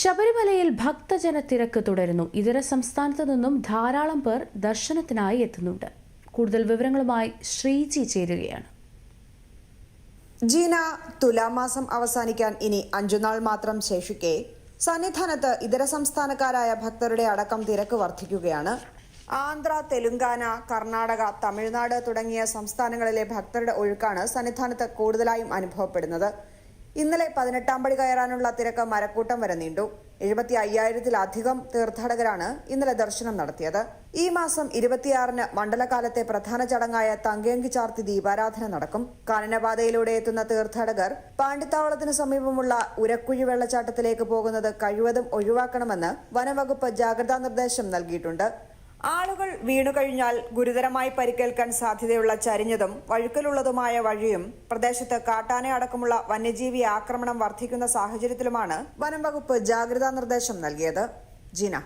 ശബരിമലയിൽ ഭക്തജന തിരക്ക് തുടരുന്നു. ഇതര സംസ്ഥാനത്തു നിന്നും ധാരാളം പേർ ദർശനത്തിനായി എത്തുന്നുണ്ട്. കൂടുതൽ വിവരങ്ങളുമായി ശ്രീജി ചേരുകയാണ്. ജീന തുലാമാസം അവസാനിക്കാൻ ഇനി അഞ്ചുനാൾ മാത്രം ശേഷിക്കെ സന്നിധാനത്ത് ഇതര സംസ്ഥാനക്കാരായ ഭക്തരുടെ അടക്കം തിരക്ക് വർദ്ധിക്കുകയാണ്. ആന്ധ്ര തെലുങ്കാന കർണാടക തമിഴ്നാട് തുടങ്ങിയ സംസ്ഥാനങ്ങളിലെ ഭക്തരുടെ ഒഴുക്കാണ് സന്നിധാനത്ത് കൂടുതലായും അനുഭവപ്പെടുന്നത്. ഇന്നലെ പതിനെട്ടാം പടി കയറാനുള്ള തിരക്ക് മരക്കൂട്ടം വരെ നീണ്ടു. എഴുപത്തി അയ്യായിരത്തിലധികം തീർത്ഥാടകരാണ് ഇന്നലെ ദർശനം നടത്തിയത്. ഈ മാസം ഇരുപത്തിയാറിന് മണ്ഡലകാലത്തെ പ്രധാന ചടങ്ങായ തങ്കയങ്കി ചാർത്തി ദീപാരാധന നടക്കും. കാനനപാതയിലൂടെ എത്തുന്ന തീർത്ഥാടകർ പാണ്ടിത്താവളത്തിന് സമീപമുള്ള ഉരക്കുഴി വെള്ളച്ചാട്ടത്തിലേക്ക് പോകുന്നത് കഴിവതും ഒഴിവാക്കണമെന്ന് വനവകുപ്പ് ജാഗ്രതാ നിർദ്ദേശം നൽകിയിട്ടുണ്ട്. ആളുകൾ വീണുകഴിഞ്ഞാൽ ഗുരുതരമായി പരിക്കേൽക്കാൻ സാധ്യതയുള്ള ചരിഞ്ഞതും വഴുക്കലുള്ളതുമായ വഴിയും പ്രദേശത്ത് കാട്ടാന അടക്കമുള്ള വന്യജീവി ആക്രമണം വർദ്ധിക്കുന്ന സാഹചര്യത്തിലുമാണ് വനം വകുപ്പ് ജാഗ്രതാ നിർദ്ദേശം നൽകിയത്. ജീന.